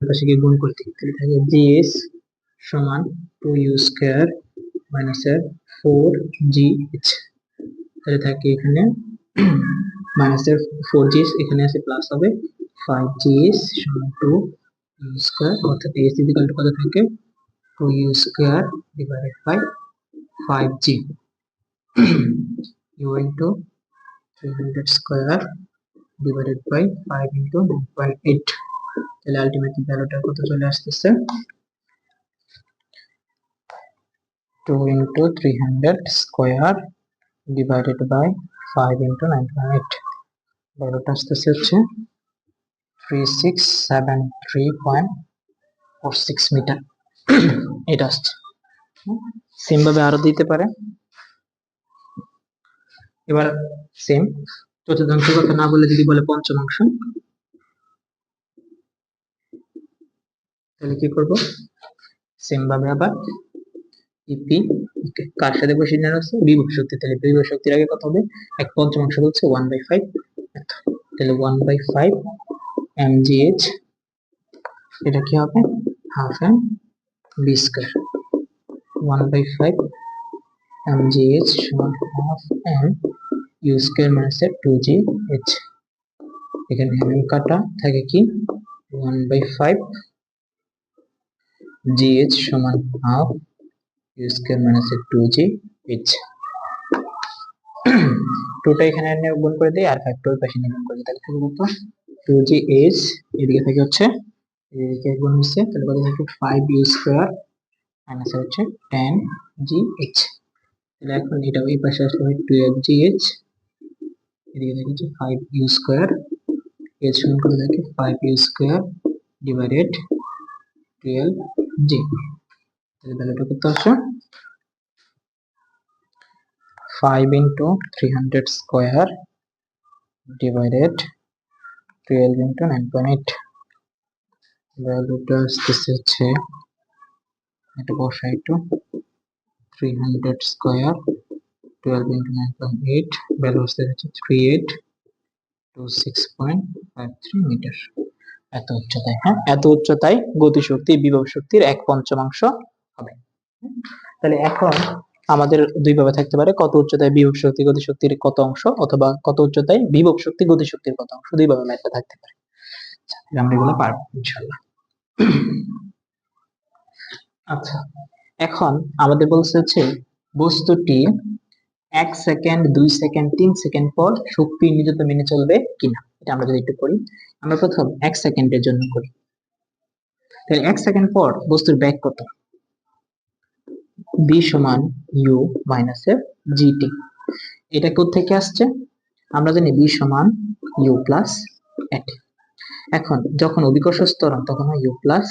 পাশে গিয়ে গুণ করতে তাহলে থাকে জিএস সমান টু ইউ স্কোয়ার মাইনাস এর ফোর জি এইচ তাহলে থাকে এখানে মাইনাস এর ফোর জি এখানে আছে প্লাস হবে ফাইভ জি এস সমান টু ইউ স্কোয়ার অর্থাৎ এস ইজিক্যাল টু কত থাকে two U square divided by five G U into three hundred square divided by five into nine point eight তাহলে ultimately ভ্যালুটা কত চলে আসতেছে? Two into three hundred square divided by five into nine point ভ্যালুটা আসতেছে হচ্ছে three six seven three point four six meter এটা আসছে। সেম ভাবে আরও দিতে পারে। এবার সেম চতুর্থাংশ কথা না বলে যদি বলে পঞ্চমাংশ। তাহলে কি করব? সেম ভাবে আবার ইপি ওকে কার সাথে বসে নেওয়া হচ্ছে? বিভব শক্তি, তাহলে বিভব শক্তির আগে কত হবে। এক পঞ্চমাংশ হচ্ছে ওয়ান বাই ফাইভ তাহলে one by five M G H এটা কি হবে? Half M B square one by five M G H সমান half M U square minus two G H এখানে এম কাটা থাকে কি? ওয়ান বাই ফাইভ এইচ সমান half U square minus two G H টুটা এখানে গুণ করে দিই, আর ওই পাশে গুণ করে দিই। তাহলে কত টু জি এইচ এদিকে থেকে হচ্ছে, এদিকে গুণ হচ্ছে, তাহলে কত থাকে? ফাইভ ইউ স্কোয়ার মাইনাস হচ্ছে টেন জি এইচ তাহলে এখন এটা পাশে আসলে টুয়েলভ জি এদিকে যে ফাইভ ইউ স্কোয়ার এইচ সমান five U square divided twelve G. তাহলে ভ্যালুটা কত আসে। Five into three hundred square divided twelve into nine point eight ভ্যালুটা আসতেছে হচ্ছে এটা বসাই একটু three hundred square twelve into nine point eight value আসতে হচ্ছে three eight two six point five three meter এত উচ্চতায় হ্যাঁ? এত উচ্চতায় গতিশক্তি বিভব শক্তির এক পঞ্চমাংশ হবে। তাহলে এখন আমাদের দুই ভাবে থাকতে পারে কত উচ্চতায় বিভব শক্তি গতিশক্তির কত অংশ অথবা কত উচ্চতায় বিভব শক্তি গতিশক্তির কত অংশ দুই ভাবে ম্যাথটা থাকতে পারে। আচ্ছা, আমরা এগুলো পারব আচ্ছা এখন আমাদের বলছে হচ্ছে বস্তুটি এক সেকেন্ড দুই সেকেন্ড তিন সেকেন্ড পর শক্তি নিযুত মেনে চলবে কিনা? এটা আমরা যদি একটু করি, আমরা প্রথম এক সেকেন্ডের জন্য করি। তাহলে এক সেকেন্ড পর বস্তুর ব্যাগ কত? বি সমান ইউ মাইনাস এফ জিটি এটা থেকে আসছে? আমরা জানি বি সমান ইউ প্লাস এট এখন যখন অভিকর্ষ স্তরণ, তখন হয় ইউ প্লাস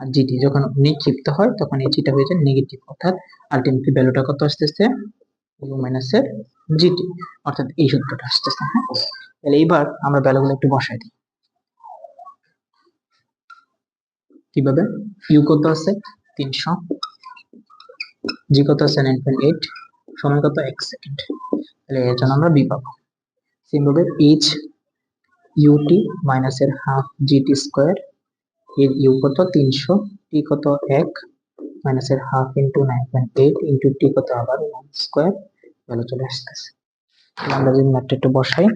আর জিটি যখন নিক্ষিপ্ত হয়, তখন এই জিটা হয়ে যায় নেগেটিভ অর্থাৎ আলটিমেটলি ভ্যালুটা কত আসতেছে? ইউ মাইনাস এর জিটি অর্থাৎ এই সূত্রটা আসতেছে হ্যাঁ? তাহলে এইবার আমরা ভ্যালুগুলো একটু বসাই দিই। কীভাবে? ইউ কত আছে? তিনশো। জি কত আছে? নাইন পয়েন্ট এইট সময় কত? এক সেকেন্ড তাহলে এর জন্য আমরা বি পাবো। সিম্বলে এইচ ইউটি মাইনাস এর হাফ জিটি স্কোয়ার এর ইউ কত? তিনশো। টি কত? এক। মাইনাস এর half into nine point eight into T কত আবার ওয়ান স্কোয়ার ভ্যালু চলে আসতেছে। আমরা যদি ম্যাথটা একটু বসাই,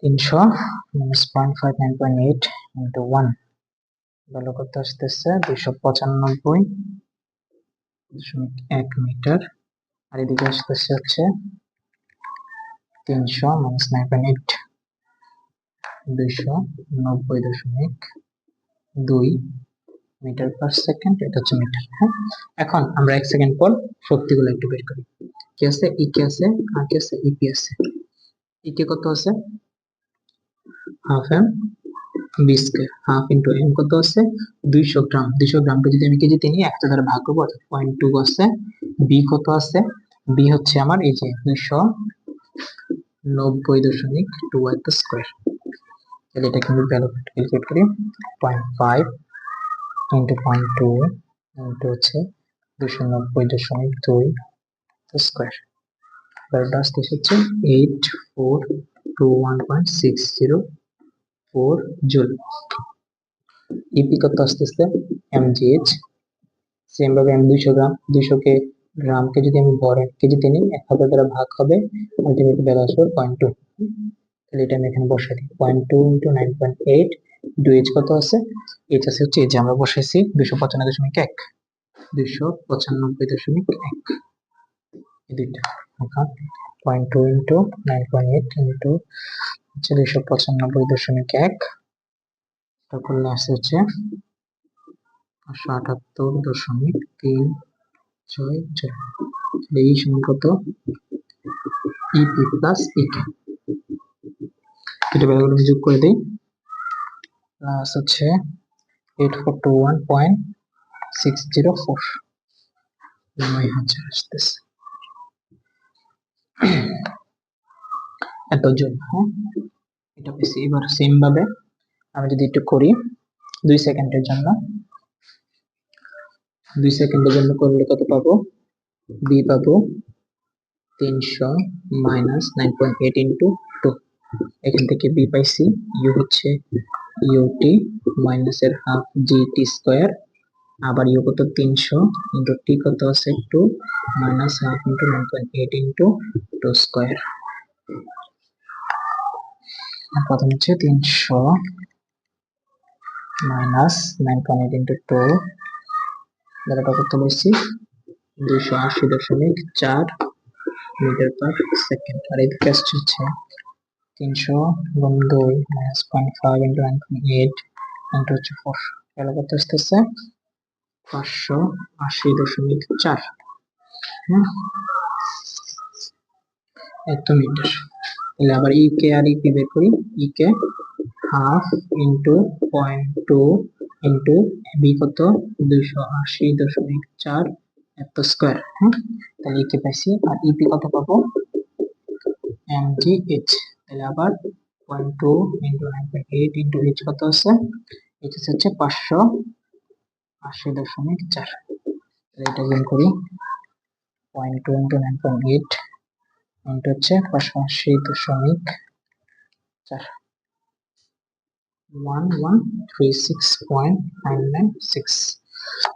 তিনশো minus point five nine point eight into one value কত আসতেছে? দুইশো পঁচানব্বই দশমিক এক মিটার। আর এদিকে আসতেছে হচ্ছে তিনশো মাইনাস নাইন পয়েন্ট এইট দুইশো নব্বই দশমিক দুই মিটার পার সেকেন্ড এটা হচ্ছে মিটার হ্যাঁ? এখন আমরা এক সেকেন্ড পর শক্তিগুলো একটু বের করি। কি আছে? ই কে আছে আর কি আছে ইপি আছে। ই কে কত আছে? Half M B square half into M কত আছে? দুইশো গ্রাম। দুইশো গ্রামটা যদি আমি কেজিতে নিই একটা দ্বারা ভাগ করব, অর্থাৎ পয়েন্ট টু আছে বি কত আছে? বি হচ্ছে আমার এই যে দুইশো নব্বই দশমিক টু এত স্কোয়ার তাহলে এটা ভ্যালু ক্যালকুলেট করি point five into point two into হচ্ছে দুশো নব্বই দশমিক দুই স্কোয়ার ভ্যালুটা আসতে হচ্ছে eight four two one point six zero four joule E P কত আসতেছে? এমজিএইচ সেম ভাবে এম দুইশো গ্রাম, দুইশোকে গ্রামকে যদি আমি বড় কেজিতে নিই, এক হাজার দ্বারা ভাগ হবে আলটিমেটলি ভ্যালু আসবে পয়েন্ট টু তাহলে এটা আমি এখানে বসাই দিই। Point two into nine point eight দুই কত আছে? এইচ আছে হচ্ছে এই যে আমরা বসাইছি দুইশো পঁচানব্বই দশমিক এক। দুইশো পঁচানব্বই দশমিক এক। Point two into nine point eight পঁচানব্বই দশমিক এক। আসছে হচ্ছে পাঁচশো আটাত্তর দশমিক তিন ছয় ছয় এই সমান কত? ইপি প্লাস ইকে যোগ করে দিই। প্লাস হচ্ছে eight four two point six zero four নয় হাজার আসতেছে এত জন হ্যাঁ? এটা পেয়েছি এবার সেম ভাবে আমি যদি একটু করি, দুই সেকেন্ডের জন্য। দুই সেকেন্ডের জন্য করলে কত পাবো? বি পাবো তিনশো minus nine point eight into two এখান থেকে বি পাইছি ইউ হচ্ছে ইউটি মাইনাসের হাফ জি টি স্কোয়ার, আবার ইউ কত তিনশো ইন্টু টি কত আছে two minus half into nine point eight into two square প্রথম হচ্ছে তিনশো minus nine point eight into two যেটা করতে বলছি? দুইশো আশি দশমিক চার মিটার পার সেকেন্ড। আর এদিকে আসছে হচ্ছে তিনশো গুণ দুই minus point five into nine point eight into হচ্ছে ফোর এগুলো করতে আসতেছে? পাঁচশো আশি দশমিক চার। হ্যাঁ এত মিটার। তাহলে আবার ই কে আর ইপি বের করি। E K half into point two into B কত? দুইশো আশি দশমিক চার এত স্কোয়ার হ্যাঁ তাহলে ইকে পাইছি। আর ইপি কত পাবো? এম জি এইচ তাহলে আবার point two into nine point eight into H কত আছে? এইচ এস হচ্ছে পাঁচশো আশি দশমিক চার। তাহলে এটা গুণ করি। Point two into nine point eight into হচ্ছে পাঁচশো আশি দশমিক চার। One one three six point nine nine six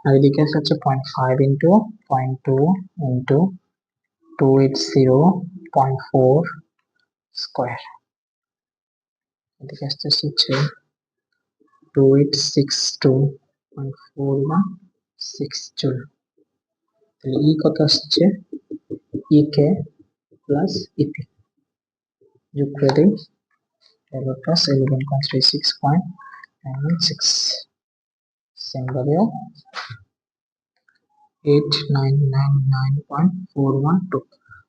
আর এদিকে আছে হচ্ছে point five into point two into two eight zero point four square এদিকে আসতে হচ্ছে two eight six two point four one six joule তাহলে ই কত আসছে? ই কে প্লাস ইপি যোগ করে দিই। তাহলে plus eleven point three six point nine six same ভাবেও eight nine nine nine point four one two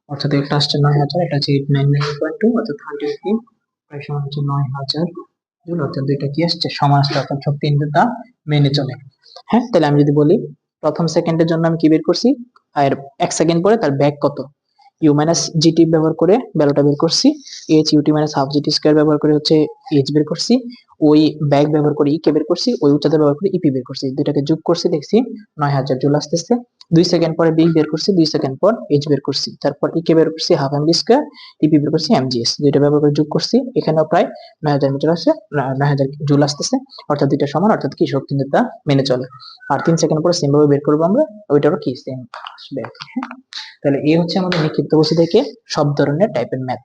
অর্থাৎ একটা আসছে নয় হাজার, এটা হচ্ছে eight nine nine point two অর্থাৎ হান্ড্রেড কি প্রায় সমান হচ্ছে নয় হাজার। জুল অর্থাৎ দুইটা কি আসছে? সমান আসছে অর্থাৎ শক্তি ইনপুটটা মেনে চলে। হ্যাঁ তাহলে আমি যদি বলি, প্রথম সেকেন্ডের জন্য আমি কি বের করছি? আর এক সেকেন্ড পরে তার ব্যাক কত? ইউ মাইনাস জিটি ব্যবহার করে ভ্যালুটা বের করছি। H U T minus half G T square ব্যবহার করে হচ্ছে এইচ বের করছি। ওই ব্যাগ ব্যবহার করে ইকে বের করছি। ওই উচ্চতা ব্যবহার করে ইপি বের করছি। দুইটাকে যোগ করছি, দেখছি নয় হাজার, জুল আসতেছে। দুই সেকেন্ড পরে বি বের করছি, দুই সেকেন্ড পর এইচ বের করছি। তারপর ইকে বের করছি হাফ এম স্কোয়ার ইপি বের করছি এমজিএস দুইটা ব্যবহার করে যোগ করছি, এখানেও প্রায় নয় হাজার মিটার আসে নয় হাজার জুল আসতেছে। অর্থাৎ দুইটা সমান, অর্থাৎ কি? শক্তি তা মেনে চলে। আর তিন সেকেন্ড পরে সেম ভাবে বের করব আমরা, ওইটারও কি? সেম আসবে হ্যাঁ? তাহলে এই হচ্ছে আমাদের নিক্ষিপ্ত বস্তু থেকে সব ধরনের টাইপের ম্যাথ